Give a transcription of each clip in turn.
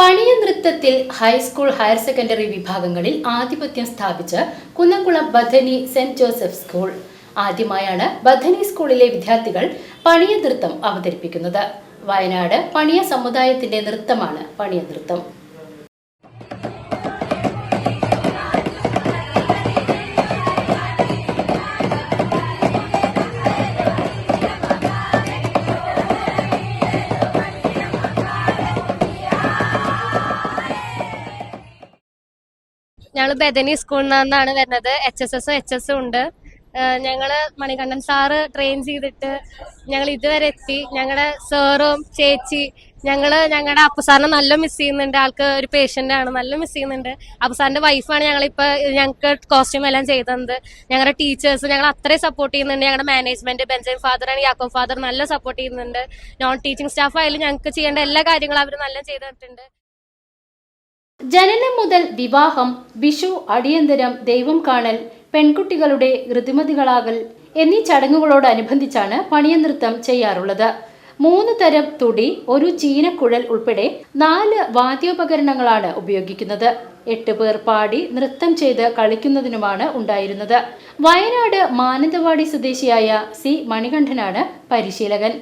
Paniya നൃത്തത്തിൽ high school higher secondary വിഭാഗങ്ങളിൽ ആധിപത്യം സ്ഥാപിച്ച് Kunnamkulam Bethany saint Joseph school. ആദ്യമായാണ് ബഥനി സ്കൂളിലെ വിദ്യാർത്ഥികൾ പണിയ നൃത്തം അവതരിപ്പിക്കുന്നത്. വയനാട് പണിയ സമുദായത്തിന്റെ നൃത്തമാണ് പണിയ നൃത്തം. ഞങ്ങൾ ബദനി സ്കൂളിൽ നിന്നാണ് വരുന്നത്. എച്ച് എസ് എസും എച്ച് എസും ഉണ്ട്. ഞങ്ങൾ മണികണ്ഠൻ സാറ് ട്രെയിൻ ചെയ്തിട്ട് ഞങ്ങൾ ഇതുവരെ എത്തി. ഞങ്ങളുടെ സാറും ചേച്ചി ഞങ്ങൾ ഞങ്ങളുടെ അപ്പുസാറിനെ നല്ല മിസ് ചെയ്യുന്നുണ്ട്. ആൾക്ക് ഒരു പേഷ്യന്റ് ആണ്. നല്ല മിസ് ചെയ്യുന്നുണ്ട്. അപ്പുസാറിന്റെ വൈഫാണ് ഞങ്ങളിപ്പോ ഞങ്ങൾക്ക് കോസ്റ്റ്യൂം എല്ലാം ചെയ്തത്. ഞങ്ങളുടെ ടീച്ചേഴ്സ് ഞങ്ങൾ അത്രയും സപ്പോർട്ട് ചെയ്യുന്നുണ്ട്. ഞങ്ങളുടെ മാനേജ്മെന്റ് ബെഞ്ചമിൻ ഫാദർ ആണ് യാക്കോ ഫാദർ നല്ല സപ്പോർട്ട് ചെയ്യുന്നുണ്ട്. നോൺ ടീച്ചിങ് സ്റ്റാഫ് ആയാലും ഞങ്ങൾക്ക് ചെയ്യേണ്ട എല്ലാ കാര്യങ്ങളും അവർ നല്ല ചെയ്തു തന്നിട്ടുണ്ട്. ജനനം മുതൽ വിവാഹം വിഷു അടിയന്തരം ദൈവം കാണൽ പെൺകുട്ടികളുടെ ഋതുമതികളാകൽ എന്നീ ചടങ്ങുകളോടനുബന്ധിച്ചാണ് പണിയനൃത്തം ചെയ്യാറുള്ളത്. മൂന്ന് തരം തുടി ഒരു ചീനക്കുഴൽ ഉൾപ്പെടെ നാല് വാദ്യോപകരണങ്ങളാണ് ഉപയോഗിക്കുന്നത്. എട്ട് പേർ പാടി നൃത്തം ചെയ്ത് കളിക്കുന്നതിനുമാണ് ഉണ്ടായിരുന്നത്. വയനാട് മാനന്തവാടി സ്വദേശിയായ സി മണികണ്ഠനാണ് പരിശീലകൻ.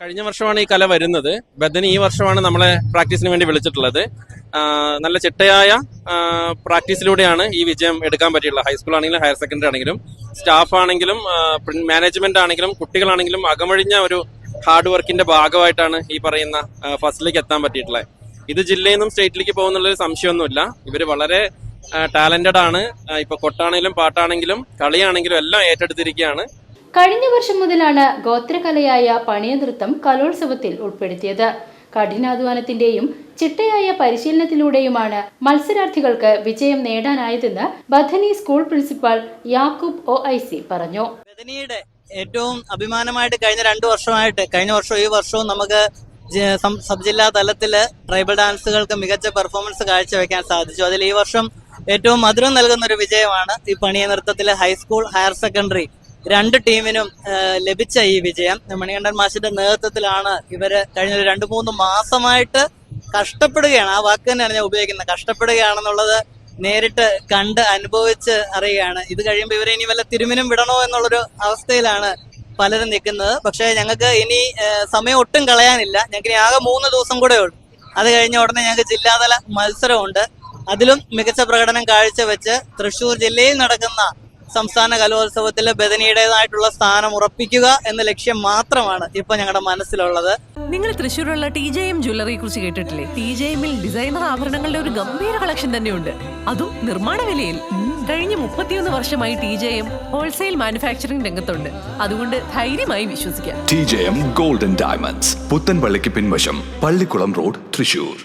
കഴിഞ്ഞ വർഷമാണ് ഈ കല വരുന്നത്. ബദനി ഈ വർഷമാണ് നമ്മളെ പ്രാക്ടീസിന് വേണ്ടി വിളിച്ചിട്ടുള്ളത്. നല്ല ചിട്ടയായ പ്രാക്ടീസിലൂടെയാണ് ഈ വിജയം എടുക്കാൻ പറ്റിയിട്ടുള്ളത്. ഹൈസ്കൂൾ ആണെങ്കിലും ഹയർ സെക്കൻഡറി ആണെങ്കിലും സ്റ്റാഫ് ആണെങ്കിലും മാനേജ്മെന്റ് ആണെങ്കിലും കുട്ടികളാണെങ്കിലും അകമഴിഞ്ഞ ഒരു ഹാർഡ് വർക്കിന്റെ ഭാഗമായിട്ടാണ് ഈ പറയുന്ന ഫസ്റ്റിലേക്ക് എത്താൻ പറ്റിയിട്ടുള്ളത്. ഇത് ജില്ലയിൽ നിന്നും സ്റ്റേറ്റിലേക്ക് പോകുന്നുള്ളൊരു സംശയമൊന്നുമില്ല. ഇവർ വളരെ ടാലന്റഡ് ആണ്. ഇപ്പൊ കൊട്ടാണെങ്കിലും പാട്ടാണെങ്കിലും കളിയാണെങ്കിലും എല്ലാം ഏറ്റെടുത്തിരിക്കുകയാണ്. കഴിഞ്ഞ വർഷം മുതലാണ് ഗോത്രകലയായ പണിയ നൃത്തം കലോത്സവത്തിൽ ഉൾപ്പെടുത്തിയത്. കഠിനാധ്വാനത്തിന്റെയും ചിട്ടയായ പരിശീലനത്തിലൂടെയുമാണ് മത്സരാർത്ഥികൾക്ക് വിജയം നേടാനായതെന്ന് Bethany school principal Yakub O I C പറഞ്ഞു. ബദനിയുടെ ഏറ്റവും അഭിമാനമായിട്ട് കഴിഞ്ഞ രണ്ടു വർഷമായിട്ട് കഴിഞ്ഞ വർഷവും ഈ വർഷവും നമുക്ക് സബ് ജില്ലാ തലത്തിൽ ട്രൈബൽ ഡാൻസുകൾക്ക് മികച്ച പെർഫോമൻസ് കാഴ്ചവെക്കാൻ സാധിച്ചു. അതിൽ ഈ വർഷം ഏറ്റവും മധുരം നൽകുന്ന ഒരു വിജയമാണ് ഈ പണിയ നൃത്തത്തിലെ ഹൈസ്കൂൾ ഹയർ സെക്കൻഡറി രണ്ട് ടീമിനും ലഭിച്ച ഈ വിജയം. മണികണ്ഠൻ മാഷിന്റെ നേതൃത്വത്തിലാണ് ഇവർ കഴിഞ്ഞ രണ്ടു മൂന്ന് മാസമായിട്ട് കഷ്ടപ്പെടുകയാണ്. ആ വാക്ക് തന്നെയാണ് ഞാൻ ഉപയോഗിക്കുന്നത്. കഷ്ടപ്പെടുകയാണെന്നുള്ളത് നേരിട്ട് കണ്ട് അനുഭവിച്ച് അറിയുകയാണ്. ഇത് കഴിയുമ്പോൾ ഇവരെ ഇനി വല്ല തിരുമിനും വിടണോ എന്നുള്ളൊരു അവസ്ഥയിലാണ് പലരും നിൽക്കുന്നത്. പക്ഷേ ഞങ്ങൾക്ക് ഇനി സമയം ഒട്ടും കളയാനില്ല. ഞങ്ങൾക്ക് ഇനി ആകെ മൂന്ന് ദിവസം കൂടെ ഉള്ളൂ. അത് കഴിഞ്ഞ ഉടനെ ഞങ്ങൾക്ക് ജില്ലാതല മത്സരമുണ്ട്. അതിലും മികച്ച പ്രകടനം കാഴ്ചവെച്ച് തൃശൂർ ജില്ലയിൽ നടക്കുന്ന സംസ്ഥാന കലോത്സവത്തിൽ ബദനിയുടേതായിട്ടുള്ള സ്ഥാനം ഉറപ്പിക്കുക എന്ന ലക്ഷ്യം മാത്രമാണ് ഇപ്പൊ ഞങ്ങളുടെ മനസ്സിലുള്ളത്. നിങ്ങൾ തൃശ്ശൂരുള്ള ടി ജെ എം ജ്വല്ലറിയെ കുറിച്ച് കേട്ടിട്ടില്ലേ? ടി ജെ എമ്മിൽ ഡിസൈനർ ആഭരണങ്ങളുടെ ഒരു ഗംഭീര കളക്ഷൻ തന്നെയുണ്ട്. അതും നിർമ്മാണ വിലയിൽ. കഴിഞ്ഞ മുപ്പത്തിയൊന്ന് വർഷമായി T J M wholesale manufacturing രംഗത്തുണ്ട്. അതുകൊണ്ട് ധൈര്യമായി വിശ്വസിക്കാം. T J M golden diamonds പുത്തൻപള്ളിക്ക് പിൻവശം പള്ളിക്കുളം റോഡ് തൃശൂർ